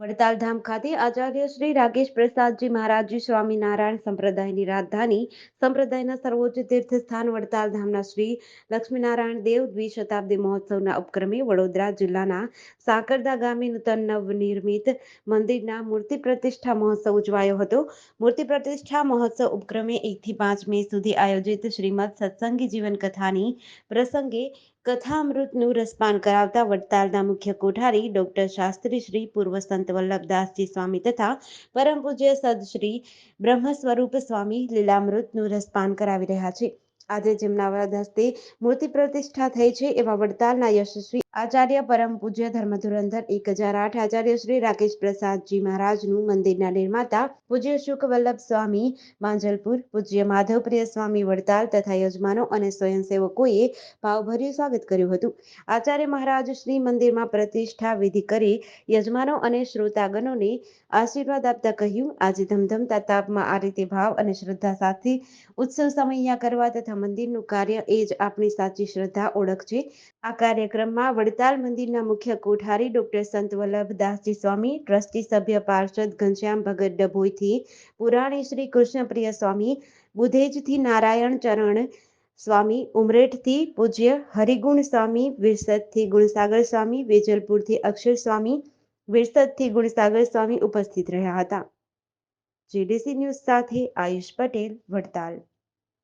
વડતાલ ધામ ખાતે આચાર્ય શ્રી રાકેશ પ્રસાદજી મહારાજજી સ્વામિનારાયણ સંપ્રદાયની રાજધાની, સંપ્રદાયના સર્વોચ્ચ તીર્થસ્થાન વડતાલ ધામના શ્રી લક્ષ્મીનારાયણ દેવ દ્વિશતાબ્દી મહોત્સવના ઉપક્રમે વડોદરા જિલ્લાના સાકરદા ગામે નૂતન નવનિર્મિત મંદિરના મૂર્તિ પ્રતિષ્ઠા મહોત્સવ ઉજવાયો હતો. મૂર્તિ પ્રતિષ્ઠા મહોત્સવ ઉપક્રમે એકથી પાંચ મે સુધી આયોજિત શ્રીમદ સત્સંગી જીવન કથાની પ્રસંગે કથામૃતનું રસપાન કરાવતા વડતાલના મુખ્ય કોઠારી ડોક્ટર શાસ્ત્રી શ્રી પૂર્વ સંત વલ્લભદાસજી સ્વામી તથા પરમ પૂજ્ય સદશ્રી બ્રહ્મ સ્વરૂપ સ્વામી લીલામૃતનું રસપાન કરાવી રહ્યા છે. આજે જેમના હસ્તે મૂર્તિ પ્રતિષ્ઠા થઈ છે, એવા વડતાલના યશસ્વી આચાર્ય પરમ પૂજ્ય ધર્મધુરંધર એક હજાર આઠ આચાર્ય શ્રી રાકેશ પ્રસાદજી મહારાજનું મંદિરના નિર્માતા પૂજ્ય શુક વલ્લભ સ્વામી, માંજલપુર પૂજ્ય માધવપ્રિય સ્વામી વડતાલ તથા યજમાનો અને સ્વયંસેવકોએ ભાવભર્યું સ્વાગત કર્યું હતું. આચાર્ય મહારાજ શ્રી મંદિરમાં પ્રતિષ્ઠા વિધિ કરી યજમાનો અને શ્રોતાગણોને આશીર્વાદ આપતા કહ્યું, આજે ધમધમતા તાપમાં આ રીતે ભાવ અને શ્રદ્ધા સાથે ઉત્સવ સમય કરવા તથા મંદિરનું કાર્ય એ જ આપણી સાચી શ્રદ્ધા ઓળખ છે આ કાર્યક્રમમાં વડતાલ મંદિરના મુખ્ય કોઠારી ડોક્ટર સંત વલ્લભદાસજી સ્વામી, ટ્રસ્ટી સભ્ય પાર્ષદ ઘનશ્યામ ભગત ડભોઈથી, પુરાણી શ્રી કૃષ્ણપ્રિય સ્વામી, બુધેજથી નારાયણ ચરણ સ્વામી, ઉમરેઠથી પૂજ્ય હરિગુણ સ્વામી, વિરસદથી ગુણસાગર સ્વામી, વેજલપુરથી અક્ષર સ્વામી, વિરસદથી ગુણસાગર સ્વામી ઉપસ્થિત રહ્યા હતા. જીડીસી ન્યૂઝ સાથે આયુષ પટેલ, વડતાલ.